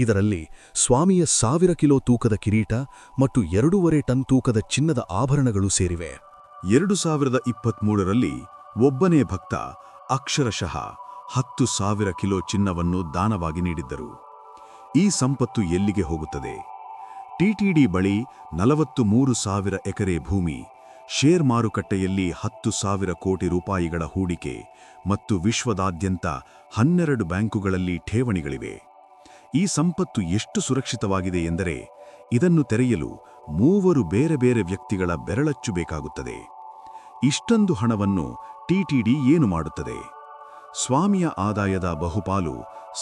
ಇದರಲ್ಲಿ ಸ್ವಾಮಿಯ ಸಾವಿರ ಕಿಲೋ ತೂಕದ ಕಿರೀಟ ಮತ್ತು ಎರಡೂವರೆ ಟನ್ ತೂಕದ ಚಿನ್ನದ ಆಭರಣಗಳು ಸೇರಿವೆ. ಎರಡು ಸಾವಿರದ ಇಪ್ಪತ್ಮೂರರಲ್ಲಿ ಒಬ್ಬನೇ ಭಕ್ತ ಅಕ್ಷರಶಃ ಹತ್ತು ಸಾವಿರ ಕಿಲೋ ಚಿನ್ನವನ್ನು ದಾನವಾಗಿ ನೀಡಿದ್ದರು. ಈ ಸಂಪತ್ತು ಎಲ್ಲಿಗೆ ಹೋಗುತ್ತದೆ? ಟಿಟಿಡಿ ಬಳಿ ನಲವತ್ತು ಮೂರು ಸಾವಿರ ಎಕರೆ ಭೂಮಿ ಶೇರ್ ಮಾರುಕಟ್ಟೆಯಲ್ಲಿ ಹತ್ತು ಸಾವಿರ ಕೋಟಿ ರೂಪಾಯಿಗಳ ಹೂಡಿಕೆ ಮತ್ತು ವಿಶ್ವದಾದ್ಯಂತ ಹನ್ನೆರಡು ಬ್ಯಾಂಕುಗಳಲ್ಲಿ ಠೇವಣಿಗಳಿವೆ. ಈ ಸಂಪತ್ತು ಎಷ್ಟು ಸುರಕ್ಷಿತವಾಗಿದೆ ಎಂದರೆ, ಇದನ್ನು ತೆರೆಯಲು ಮೂವರು ಬೇರೆ ಬೇರೆ ವ್ಯಕ್ತಿಗಳ ಬೆರಳಚ್ಚು ಬೇಕಾಗುತ್ತದೆ. ಇಷ್ಟೊಂದು ಹಣವನ್ನು ಟಿಟಿಡಿ ಏನು ಮಾಡುತ್ತದೆ? ಸ್ವಾಮಿಯ ಆದಾಯದ ಬಹುಪಾಲು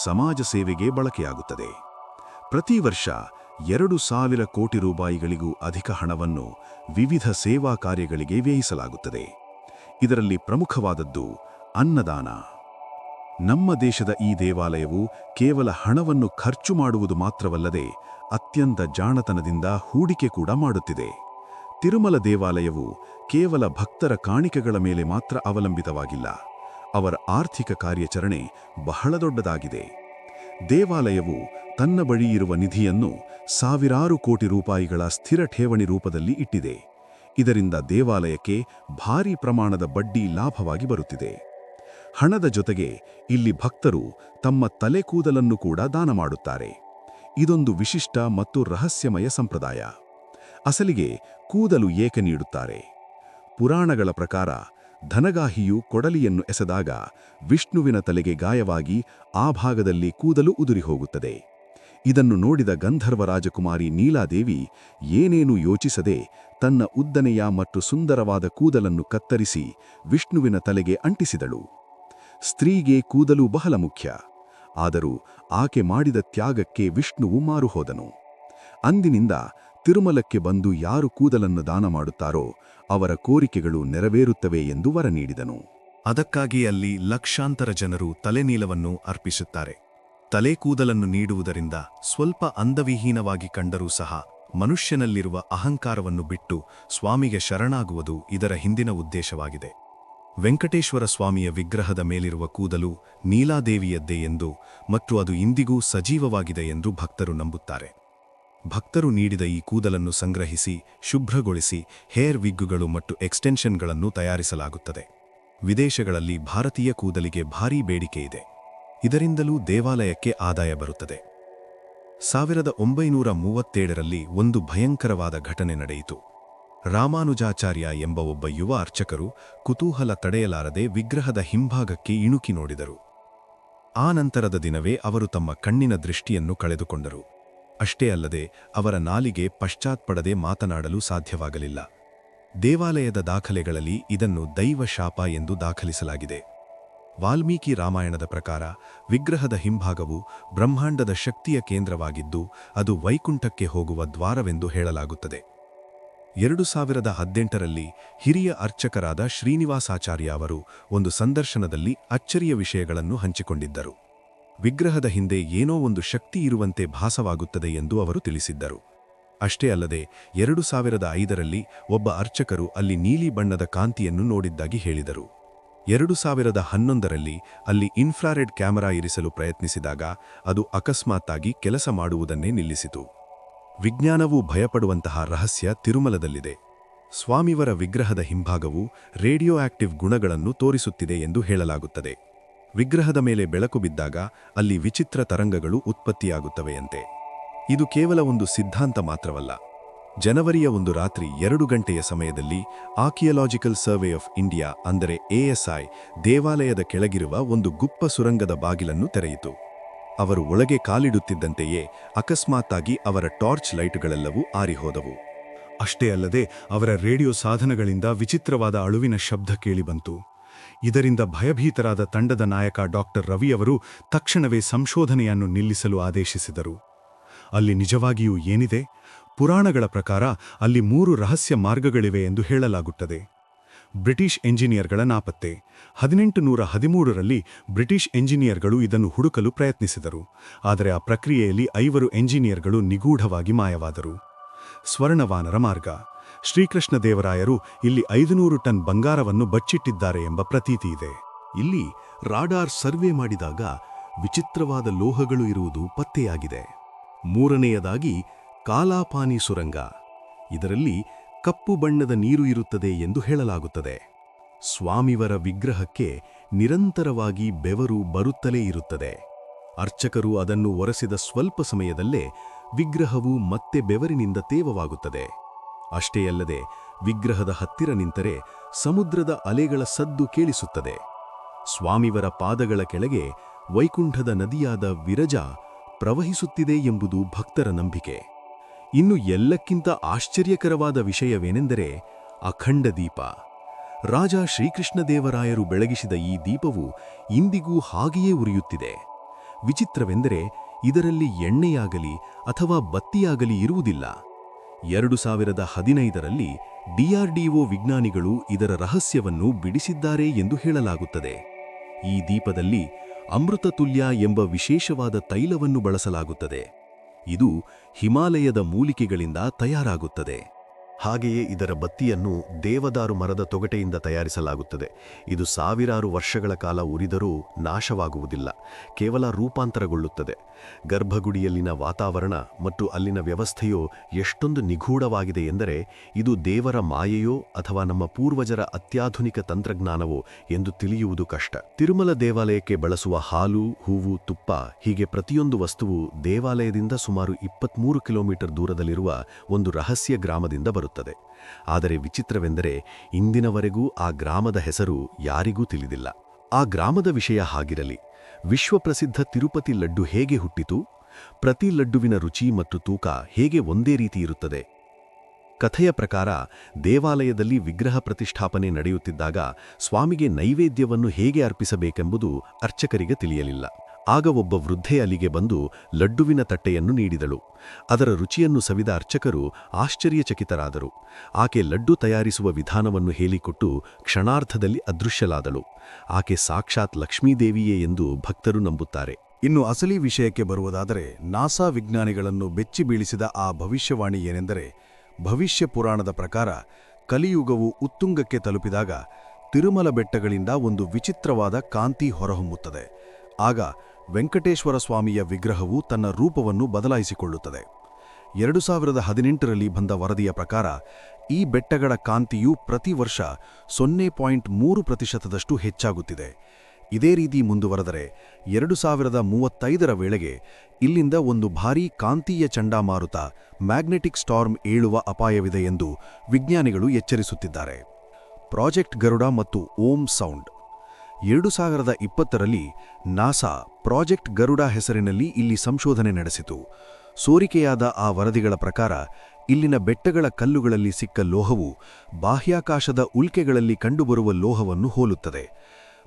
ಸಮಾಜ ಸೇವೆಗೆ ಬಳಕೆಯಾಗುತ್ತದೆ. ಪ್ರತಿ ವರ್ಷ ಎರಡು ಸಾವಿರ ಕೋಟಿ ರೂಪಾಯಿಗಳಿಗೂ ಅಧಿಕ ಹಣವನ್ನು ವಿವಿಧ ಸೇವಾ ಕಾರ್ಯಗಳಿಗೆ ವ್ಯಯಿಸಲಾಗುತ್ತದೆ. ಇದರಲ್ಲಿ ಪ್ರಮುಖವಾದದ್ದು ಅನ್ನದಾನ. ನಮ್ಮ ದೇಶದ ಈ ದೇವಾಲಯವು ಕೇವಲ ಹಣವನ್ನು ಖರ್ಚು ಮಾಡುವುದು ಮಾತ್ರವಲ್ಲದೆ ಅತ್ಯಂತ ಜಾಣತನದಿಂದ ಹೂಡಿಕೆ ಕೂಡ ಮಾಡುತ್ತಿದೆ. ತಿರುಮಲ ದೇವಾಲಯವು ಕೇವಲ ಭಕ್ತರ ಕಾಣಿಕೆಗಳ ಮೇಲೆ ಮಾತ್ರ ಅವಲಂಬಿತವಾಗಿಲ್ಲ. ಅವರ ಆರ್ಥಿಕ ಕಾರ್ಯಾಚರಣೆ ಬಹಳ ದೊಡ್ಡದಾಗಿದೆ. ದೇವಾಲಯವು ತನ್ನ ಬಳಿ ಇರುವ ನಿಧಿಯನ್ನು ಸಾವಿರಾರು ಕೋಟಿ ರೂಪಾಯಿಗಳ ಸ್ಥಿರ ಠೇವಣಿ ರೂಪದಲ್ಲಿ ಇಟ್ಟಿದೆ. ಇದರಿಂದ ದೇವಾಲಯಕ್ಕೆ ಭಾರೀ ಪ್ರಮಾಣದ ಬಡ್ಡಿ ಲಾಭವಾಗಿ ಬರುತ್ತಿದೆ. ಹಣದ ಜೊತೆಗೆ ಇಲ್ಲಿ ಭಕ್ತರು ತಮ್ಮ ತಲೆ ಕೂದಲನ್ನು ಕೂಡ ದಾನ ಮಾಡುತ್ತಾರೆ. ಇದೊಂದು ವಿಶಿಷ್ಟ ಮತ್ತು ರಹಸ್ಯಮಯ ಸಂಪ್ರದಾಯ. ಅಸಲಿಗೆ ಕೂದಲು ಏಕೆ ನೀಡುತ್ತಾರೆ? ಪುರಾಣಗಳ ಪ್ರಕಾರ ಧನಗಾಹಿಯು ಕೊಡಲಿಯನ್ನು ಎಸೆದಾಗ ವಿಷ್ಣುವಿನ ತಲೆಗೆ ಗಾಯವಾಗಿ ಆ ಭಾಗದಲ್ಲಿ ಕೂದಲು ಉದುರಿ ಹೋಗುತ್ತದೆ ಇದನ್ನು ನೋಡಿದ ಗಂಧರ್ವ ರಾಜಕುಮಾರಿ ನೀಲಾದೇವಿ ಏನೇನೂ ಯೋಚಿಸದೆ ತನ್ನ ಉದ್ದನೆಯ ಮತ್ತು ಸುಂದರವಾದ ಕೂದಲನ್ನು ಕತ್ತರಿಸಿ ವಿಷ್ಣುವಿನ ತಲೆಗೆ ಅಂಟಿಸಿದಳು. ಸ್ತ್ರೀಗೆ ಕೂದಲು ಬಹಳ ಮುಖ್ಯ. ಆದರೂ ಆಕೆ ಮಾಡಿದ ತ್ಯಾಗಕ್ಕೆ ವಿಷ್ಣುವು ಮಾರುಹೋದನು. ಅಂದಿನಿಂದ ತಿರುಮಲಕ್ಕೆ ಬಂದು ಯಾರು ಕೂದಲನ್ನು ದಾನ ಮಾಡುತ್ತಾರೋ ಅವರ ಕೋರಿಕೆಗಳು ನೆರವೇರುತ್ತವೆ ಎಂದು ವರ ನೀಡಿದನು. ಅದಕ್ಕಾಗಿ ಅಲ್ಲಿ ಲಕ್ಷಾಂತರ ಜನರು ತಲೆನೀಲವನ್ನು ಅರ್ಪಿಸುತ್ತಾರೆ. ತಲೆ ಕೂದಲನ್ನು ನೀಡುವುದರಿಂದ ಸ್ವಲ್ಪ ಅಂದವಿಹೀನವಾಗಿ ಕಂಡರೂ ಸಹ ಮನುಷ್ಯನಲ್ಲಿರುವ ಅಹಂಕಾರವನ್ನು ಬಿಟ್ಟು ಸ್ವಾಮಿಗೆ ಶರಣಾಗುವುದು ಇದರ ಹಿಂದಿನ ಉದ್ದೇಶವಾಗಿದೆ. ವೆಂಕಟೇಶ್ವರ ಸ್ವಾಮಿಯ ವಿಗ್ರಹದ ಮೇಲಿರುವ ಕೂದಲು ನೀಲಾದೇವಿಯದ್ದೇ ಎಂದು ಮತ್ತು ಅದು ಇಂದಿಗೂ ಸಜೀವವಾಗಿದೆ ಎಂದು ಭಕ್ತರು ನಂಬುತ್ತಾರೆ. ಭಕ್ತರು ನೀಡಿದ ಈ ಕೂದಲನ್ನು ಸಂಗ್ರಹಿಸಿ, ಶುಭ್ರಗೊಳಿಸಿ, ಹೇರ್ ವಿಗ್ಗುಗಳು ಮತ್ತು ಎಕ್ಸ್ಟೆನ್ಷನ್ಗಳನ್ನು ತಯಾರಿಸಲಾಗುತ್ತದೆ. ವಿದೇಶಗಳಲ್ಲಿ ಭಾರತೀಯ ಕೂದಲಿಗೆ ಭಾರೀ ಬೇಡಿಕೆ ಇದೆ. ಇದರಿಂದಲೂ ದೇವಾಲಯಕ್ಕೆ ಆದಾಯ ಬರುತ್ತದೆ. ಸಾವಿರದ ಒಂಬೈನೂರ ಮೂವತ್ತೇಳರಲ್ಲಿ ಒಂದು ಭಯಂಕರವಾದ ಘಟನೆ ನಡೆಯಿತು. ರಾಮಾನುಜಾಚಾರ್ಯ ಎಂಬ ಒಬ್ಬ ಯುವ ಅರ್ಚಕರು ಕುತೂಹಲ ತಡೆಯಲಾರದೆ ವಿಗ್ರಹದ ಹಿಂಭಾಗಕ್ಕೆ ಇಣುಕಿ ನೋಡಿದರು. ಆ ನಂತರದ ದಿನವೇ ಅವರು ತಮ್ಮ ಕಣ್ಣಿನ ದೃಷ್ಟಿಯನ್ನು ಕಳೆದುಕೊಂಡರು. ಅಷ್ಟೇ ಅಲ್ಲದೆ ಅವರ ನಾಲಿಗೆ ಪಶ್ಚಾತ್ಪಡದೆ ಮಾತನಾಡಲು ಸಾಧ್ಯವಾಗಲಿಲ್ಲ. ದೇವಾಲಯದ ದಾಖಲೆಗಳಲ್ಲಿ ಇದನ್ನು ದೈವ ಶಾಪ ಎಂದು ದಾಖಲಿಸಲಾಗಿದೆ. ವಾಲ್ಮೀಕಿ ರಾಮಾಯಣದ ಪ್ರಕಾರ ವಿಗ್ರಹದ ಹಿಂಭಾಗವು ಬ್ರಹ್ಮಾಂಡದ ಶಕ್ತಿಯ ಕೇಂದ್ರವಾಗಿದ್ದು ಅದು ವೈಕುಂಠಕ್ಕೆ ಹೋಗುವ ದ್ವಾರವೆಂದು ಹೇಳಲಾಗುತ್ತದೆ. ಎರಡು ಸಾವಿರದ ಹದಿನೆಂಟರಲ್ಲಿ ಹಿರಿಯ ಅರ್ಚಕರಾದ ಶ್ರೀನಿವಾಸಾಚಾರ್ಯ ಅವರು ಒಂದು ಸಂದರ್ಶನದಲ್ಲಿ ಅಚ್ಚರಿಯ ವಿಷಯಗಳನ್ನು ಹಂಚಿಕೊಂಡಿದ್ದರು. ವಿಗ್ರಹದ ಹಿಂದೆ ಏನೋ ಒಂದು ಶಕ್ತಿ ಇರುವಂತೆ ಭಾಸವಾಗುತ್ತದೆ ಎಂದು ಅವರು ತಿಳಿಸಿದ್ದರು. ಅಷ್ಟೇ ಅಲ್ಲದೆ, ಎರಡು ಸಾವಿರದ ಐದರಲ್ಲಿ ಒಬ್ಬ ಅರ್ಚಕರು ಅಲ್ಲಿ ನೀಲಿ ಬಣ್ಣದ ಕಾಂತಿಯನ್ನು ನೋಡಿದ್ದಾಗಿ ಹೇಳಿದರು. ಎರಡು ಸಾವಿರದ ಹನ್ನೊಂದರಲ್ಲಿ ಅಲ್ಲಿ ಇನ್ಫ್ರಾರೆಡ್ ಕ್ಯಾಮೆರಾ ಇರಿಸಲು ಪ್ರಯತ್ನಿಸಿದಾಗ ಅದು ಅಕಸ್ಮಾತ್ತಾಗಿ ಕೆಲಸ ಮಾಡುವುದನ್ನೇ ನಿಲ್ಲಿಸಿತು. ವಿಜ್ಞಾನವು ಭಯಪಡುವಂತಹ ರಹಸ್ಯ ತಿರುಮಲದಲ್ಲಿದೆ. ಸ್ವಾಮಿವರ ವಿಗ್ರಹದ ಹಿಂಭಾಗವು ರೇಡಿಯೋ ಆಕ್ಟಿವ್ ಗುಣಗಳನ್ನು ತೋರಿಸುತ್ತಿದೆ ಎಂದು ಹೇಳಲಾಗುತ್ತದೆ. ವಿಗ್ರಹದ ಮೇಲೆ ಬೆಳಕು ಬಿದ್ದಾಗ ಅಲ್ಲಿ ವಿಚಿತ್ರ ತರಂಗಗಳು ಉತ್ಪತ್ತಿಯಾಗುತ್ತವೆಯಂತೆ. ಇದು ಕೇವಲ ಒಂದು ಸಿದ್ಧಾಂತ ಮಾತ್ರವಲ್ಲ. ಜನವರಿಯ ಒಂದು ರಾತ್ರಿ ಎರಡು ಗಂಟೆಯ ಸಮಯದಲ್ಲಿ ಆರ್ಕಿಯಲಾಜಿಕಲ್ ಸರ್ವೆ ಆಫ್ ಇಂಡಿಯಾ ಅಂದರೆ ಎಎಸ್ಐ ದೇವಾಲಯದ ಕೆಳಗಿರುವ ಒಂದು ಗುಪ್ಪ ಸುರಂಗದ ಬಾಗಿಲನ್ನು ತೆರೆಯಿತು. ಅವರು ಒಳಗೆ ಕಾಲಿಡುತ್ತಿದ್ದಂತೆಯೇ ಅಕಸ್ಮಾತ್ತಾಗಿ ಅವರ ಟಾರ್ಚ್ ಲೈಟ್ಗಳೆಲ್ಲವೂ ಆರಿಹೋದವು. ಅಷ್ಟೇ ಅಲ್ಲದೆ ಅವರ ರೇಡಿಯೋ ಸಾಧನಗಳಿಂದ ವಿಚಿತ್ರವಾದ ಅಳುವಿನ ಶಬ್ದ ಕೇಳಿಬಂತು. ಇದರಿಂದ ಭಯಭೀತರಾದ ತಂಡದ ನಾಯಕ ಡಾಕ್ಟರ್ ರವಿಯವರು ತಕ್ಷಣವೇ ಸಂಶೋಧನೆಯನ್ನು ನಿಲ್ಲಿಸಲು ಆದೇಶಿಸಿದರು. ಅಲ್ಲಿ ನಿಜವಾಗಿಯೂ ಏನಿದೆ? ಪುರಾಣಗಳ ಪ್ರಕಾರ ಅಲ್ಲಿ ಮೂರು ರಹಸ್ಯ ಮಾರ್ಗಗಳಿವೆ ಎಂದು ಹೇಳಲಾಗುತ್ತದೆ. ಬ್ರಿಟಿಷ್ ಎಂಜಿನಿಯರ್ಗಳ ನಾಪತ್ತೆ. ಹದಿನೆಂಟು ನೂರ ಹದಿಮೂರರಲ್ಲಿ ಬ್ರಿಟಿಷ್ ಎಂಜಿನಿಯರ್ಗಳು ಇದನ್ನು ಹುಡುಕಲು ಪ್ರಯತ್ನಿಸಿದರು. ಆದರೆ ಆ ಪ್ರಕ್ರಿಯೆಯಲ್ಲಿ ಐವರು ಎಂಜಿನಿಯರ್ಗಳು ನಿಗೂಢವಾಗಿ ಮಾಯವಾದರು. ಸ್ವರ್ಣವಾನರ ಮಾರ್ಗ. ಶ್ರೀಕೃಷ್ಣ ದೇವರಾಯರು ಇಲ್ಲಿ ಐದುನೂರು ಟನ್ ಬಂಗಾರವನ್ನು ಬಚ್ಚಿಟ್ಟಿದ್ದಾರೆ ಎಂಬ ಪ್ರತೀತಿ ಇದೆ. ಇಲ್ಲಿ ರಾಡಾರ್ ಸರ್ವೆ ಮಾಡಿದಾಗ ವಿಚಿತ್ರವಾದ ಲೋಹಗಳು ಇರುವುದು ಪತ್ತೆಯಾಗಿದೆ. ಮೂರನೆಯದಾಗಿ ಕಾಲಾಪಾನಿ ಸುರಂಗ. ಇದರಲ್ಲಿ ಕಪ್ಪು ಬಣ್ಣದ ನೀರು ಇರುತ್ತದೆ ಎಂದು ಹೇಳಲಾಗುತ್ತದೆ. ಸ್ವಾಮಿವರ ವಿಗ್ರಹಕ್ಕೆ ನಿರಂತರವಾಗಿ ಬೆವರು ಬರುತ್ತಲೇ ಇರುತ್ತದೆ. ಅರ್ಚಕರು ಅದನ್ನು ಒರೆಸಿದ ಸ್ವಲ್ಪ ಸಮಯದಲ್ಲೇ ವಿಗ್ರಹವು ಮತ್ತೆ ಬೆವರಿನಿಂದ ತೇವವಾಗುತ್ತದೆ. ಅಷ್ಟೇ ಅಲ್ಲದೆ ವಿಗ್ರಹದ ಹತ್ತಿರ ನಿಂತರೆ ಸಮುದ್ರದ ಅಲೆಗಳ ಸದ್ದು ಕೇಳಿಸುತ್ತದೆ. ಸ್ವಾಮಿವರ ಪಾದಗಳ ಕೆಳಗೆ ವೈಕುಂಠದ ನದಿಯಾದ ವಿರಜ ಪ್ರವಹಿಸುತ್ತಿದೆ ಎಂಬುದು ಭಕ್ತರ ನಂಬಿಕೆ. ಇನ್ನು ಎಲ್ಲಕ್ಕಿಂತ ಆಶ್ಚರ್ಯಕರವಾದ ವಿಷಯವೇನೆಂದರೆ ಅಖಂಡ ದೀಪ. ರಾಜ ಶ್ರೀಕೃಷ್ಣದೇವರಾಯರು ಬೆಳಗಿಸಿದ ಈ ದೀಪವು ಇಂದಿಗೂ ಹಾಗೆಯೇ ಉರಿಯುತ್ತಿದೆ. ವಿಚಿತ್ರವೆಂದರೆ ಇದರಲ್ಲಿ ಎಣ್ಣೆಯಾಗಲಿ ಅಥವಾ ಬತ್ತಿಯಾಗಲಿ ಇರುವುದಿಲ್ಲ. ಎರಡು ಸಾವಿರದ ಹದಿನೈದರಲ್ಲಿ ಡಿಆರ್ಡಿಒ ವಿಜ್ಞಾನಿಗಳು ಇದರ ರಹಸ್ಯವನ್ನು ಬಿಡಿಸಿದ್ದಾರೆ ಎಂದು ಹೇಳಲಾಗುತ್ತದೆ. ಈ ದೀಪದಲ್ಲಿ ಅಮೃತ ತುಲ್ಯ ಎಂಬ ವಿಶೇಷವಾದ ತೈಲವನ್ನು ಬಳಸಲಾಗುತ್ತದೆ. ಇದು ಹಿಮಾಲಯದ ಮೂಲಿಕೆಗಳಿಂದ ತಯಾರಾಗುತ್ತದೆ. ಹಾಗೆಯೇ ಇದರ ಬತ್ತಿಯನ್ನು ದೇವದಾರು ಮರದ ತೊಗಟೆಯಿಂದ ತಯಾರಿಸಲಾಗುತ್ತದೆ. ಇದು ಸಾವಿರಾರು ವರ್ಷಗಳ ಕಾಲ ಉರಿದರೂ ನಾಶವಾಗುವುದಿಲ್ಲ, ಕೇವಲ ರೂಪಾಂತರಗೊಳ್ಳುತ್ತದೆ. ಗರ್ಭಗುಡಿಯಲ್ಲಿನ ವಾತಾವರಣ ಮತ್ತು ಅಲ್ಲಿನ ವ್ಯವಸ್ಥೆಯು ಎಷ್ಟೊಂದು ನಿಗೂಢವಾಗಿದೆ ಎಂದರೆ, ಇದು ದೇವರ ಮಾಯೆಯೋ ಅಥವಾ ನಮ್ಮ ಪೂರ್ವಜರ ಅತ್ಯಾಧುನಿಕ ತಂತ್ರಜ್ಞಾನವೋ ಎಂದು ತಿಳಿಯುವುದು ಕಷ್ಟ. ತಿರುಮಲ ದೇವಾಲಯಕ್ಕೆ ಬಳಸುವ ಹಾಲು, ಹೂವು, ತುಪ್ಪ, ಹೀಗೆ ಪ್ರತಿಯೊಂದು ವಸ್ತುವು ದೇವಾಲಯದಿಂದ ಸುಮಾರು ಇಪ್ಪತ್ಮೂರು ಕಿಲೋಮೀಟರ್ ದೂರದಲ್ಲಿರುವ ಒಂದು ರಹಸ್ಯ ಗ್ರಾಮದಿಂದ ಬರುತ್ತದೆ. ಆದರೆ ವಿಚಿತ್ರವೆಂದರೆ ಇಂದಿನವರೆಗೂ ಆ ಗ್ರಾಮದ ಹೆಸರು ಯಾರಿಗೂ ತಿಳಿದಿಲ್ಲ. ಆ ಗ್ರಾಮದ ವಿಷಯ ಹಾಗಿರಲಿ. ವಿಶ್ವಪ್ರಸಿದ್ಧ ತಿರುಪತಿ ಲಡ್ಡು ಹೇಗೆ ಹುಟ್ಟಿತು? ಪ್ರತಿ ಲಡ್ಡುವಿನ ರುಚಿ ಮತ್ತು ತೂಕ ಹೇಗೆ ಒಂದೇ ರೀತಿ ಇರುತ್ತದೆ? ಕಥೆಯ ಪ್ರಕಾರ ದೇವಾಲಯದಲ್ಲಿ ವಿಗ್ರಹ ಪ್ರತಿಷ್ಠಾಪನೆ ನಡೆಯುತ್ತಿದ್ದಾಗ ಸ್ವಾಮಿಗೆ ನೈವೇದ್ಯವನ್ನು ಹೇಗೆ ಅರ್ಪಿಸಬೇಕೆಂಬುದು ಅರ್ಚಕರಿಗೆ ತಿಳಿಯಲಿಲ್ಲ. ಆಗ ಒಬ್ಬ ವೃದ್ಧೆ ಅಲ್ಲಿಗೆ ಬಂದು ಲಡ್ಡುವಿನ ತಟ್ಟೆಯನ್ನು ನೀಡಿದಳು. ಅದರ ರುಚಿಯನ್ನು ಸವಿದ ಅರ್ಚಕರು ಆಶ್ಚರ್ಯಚಕಿತರಾದರು. ಆಕೆ ಲಡ್ಡು ತಯಾರಿಸುವ ವಿಧಾನವನ್ನು ಹೇಳಿಕೊಟ್ಟು ಕ್ಷಣಾರ್ಧದಲ್ಲಿ ಅದೃಶ್ಯಲಾದಳು ಆಕೆ ಸಾಕ್ಷಾತ್ ಲಕ್ಷ್ಮೀದೇವಿಯೇ ಎಂದು ಭಕ್ತರು ನಂಬುತ್ತಾರೆ. ಇನ್ನು ಅಸಲಿ ವಿಷಯಕ್ಕೆ ಬರುವುದಾದರೆ ನಾಸಾ ವಿಜ್ಞಾನಿಗಳನ್ನು ಬೆಚ್ಚಿ ಬೀಳಿಸಿದ ಆ ಭವಿಷ್ಯವಾಣಿ ಏನೆಂದರೆ ಭವಿಷ್ಯ ಪುರಾಣದ ಪ್ರಕಾರ ಕಲಿಯುಗವು ಉತ್ತುಂಗಕ್ಕೆ ತಲುಪಿದಾಗ ತಿರುಮಲ ಬೆಟ್ಟಗಳಿಂದ ಒಂದು ವಿಚಿತ್ರವಾದ ಕಾಂತಿ ಹೊರಹೊಮ್ಮುತ್ತದೆ. ಆಗ ವೆಂಕಟೇಶ್ವರ ಸ್ವಾಮಿಯ ವಿಗ್ರಹವು ತನ್ನ ರೂಪವನ್ನು ಬದಲಾಯಿಸಿಕೊಳ್ಳುತ್ತದೆ. ಎರಡು ಸಾವಿರದ ಹದಿನೆಂಟರಲ್ಲಿ ಬಂದ ವರದಿಯ ಪ್ರಕಾರ, ಈ ಬೆಟ್ಟಗಳ ಕಾಂತಿಯು ಪ್ರತಿ ವರ್ಷ ಸೊನ್ನೆ ಪಾಯಿಂಟ್ ಮೂರು ಪ್ರತಿಶತದಷ್ಟು ಹೆಚ್ಚಾಗುತ್ತಿದೆ. ಇದೇ ರೀತಿ ಮುಂದುವರೆದರೆ ಎರಡು ಸಾವಿರದ ಮೂವತ್ತೈದರ ವೇಳೆಗೆ ಇಲ್ಲಿಂದ ಒಂದು ಭಾರೀ ಕಾಂತೀಯ ಚಂಡಮಾರುತ ಮ್ಯಾಗ್ನೆಟಿಕ್ ಸ್ಟಾರ್ಮ್ ಏಳುವ ಅಪಾಯವಿದೆ ಎಂದು ವಿಜ್ಞಾನಿಗಳು ಎಚ್ಚರಿಸುತ್ತಿದ್ದಾರೆ. ಪ್ರಾಜೆಕ್ಟ್ ಗರುಡ ಮತ್ತು ಓಂ ಸೌಂಡ್ ಎರಡು ಸಾವಿರದ ಇಪ್ಪತ್ತರಲ್ಲಿ ನಾಸಾ ಪ್ರಾಜೆಕ್ಟ್ ಗರುಡ ಹೆಸರಿನಲ್ಲಿ ಇಲ್ಲಿ ಸಂಶೋಧನೆ ನಡೆಸಿತು. ಸೋರಿಕೆಯಾದ ಆ ವರದಿಗಳ ಪ್ರಕಾರ, ಇಲ್ಲಿನ ಬೆಟ್ಟಗಳ ಕಲ್ಲುಗಳಲ್ಲಿ ಸಿಕ್ಕ ಲೋಹವು ಬಾಹ್ಯಾಕಾಶದ ಉಲ್ಕೆಗಳಲ್ಲಿ ಕಂಡುಬರುವ ಲೋಹವನ್ನು ಹೋಲುತ್ತದೆ.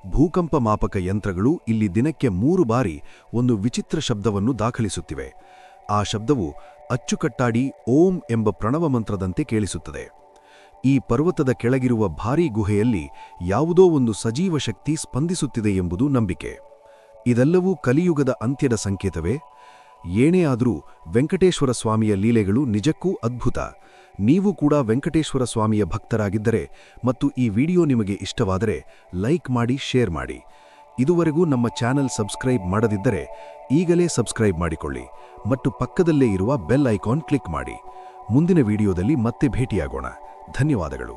ಭೂಕಂಪ ಮಾಪಕ ಯಂತ್ರಗಳು ಇಲ್ಲಿ ದಿನಕ್ಕೆ ಮೂರು ಬಾರಿ ಒಂದು ವಿಚಿತ್ರ ಶಬ್ದವನ್ನು ದಾಖಲಿಸುತ್ತಿವೆ. ಆ ಶಬ್ದವು ಅಚ್ಚುಕಟ್ಟಾಡಿ ಓಂ ಎಂಬ ಪ್ರಣವ ಮಂತ್ರದಂತೆ ಕೇಳಿಸುತ್ತದೆ. ಈ ಪರ್ವತದ ಕೆಳಗಿರುವ ಭಾರೀ ಗುಹೆಯಲ್ಲಿ ಯಾವುದೋ ಒಂದು ಸಜೀವ ಶಕ್ತಿ ಸ್ಪಂದಿಸುತ್ತಿದೆ ಎಂಬುದು ನಂಬಿಕೆ. ಇದೆಲ್ಲವೂ ಕಲಿಯುಗದ ಅಂತ್ಯದ ಸಂಕೇತವೇ. ಏನೇ ಆದರೂ ವೆಂಕಟೇಶ್ವರ ಸ್ವಾಮಿಯ ಲೀಲೆಗಳು ನಿಜಕ್ಕೂ ಅದ್ಭುತ. ನೀವು ಕೂಡ ವೆಂಕಟೇಶ್ವರ ಸ್ವಾಮಿಯ ಭಕ್ತರಾಗಿದ್ದರೆ ಮತ್ತು ಈ ವಿಡಿಯೋ ನಿಮಗೆ ಇಷ್ಟವಾದರೆ ಲೈಕ್ ಮಾಡಿ, ಶೇರ್ ಮಾಡಿ. ಇದುವರೆಗೂ ನಮ್ಮ ಚಾನೆಲ್ ಸಬ್ಸ್ಕ್ರೈಬ್ ಮಾಡದಿದ್ದರೆ ಈಗಲೇ ಸಬ್ಸ್ಕ್ರೈಬ್ ಮಾಡಿಕೊಳ್ಳಿ ಮತ್ತು ಪಕ್ಕದಲ್ಲೇ ಇರುವ ಬೆಲ್ ಐಕಾನ್ ಕ್ಲಿಕ್ ಮಾಡಿ. ಮುಂದಿನ ವಿಡಿಯೋದಲ್ಲಿ ಮತ್ತೆ ಭೇಟಿಯಾಗೋಣ. ಧನ್ಯವಾದಗಳು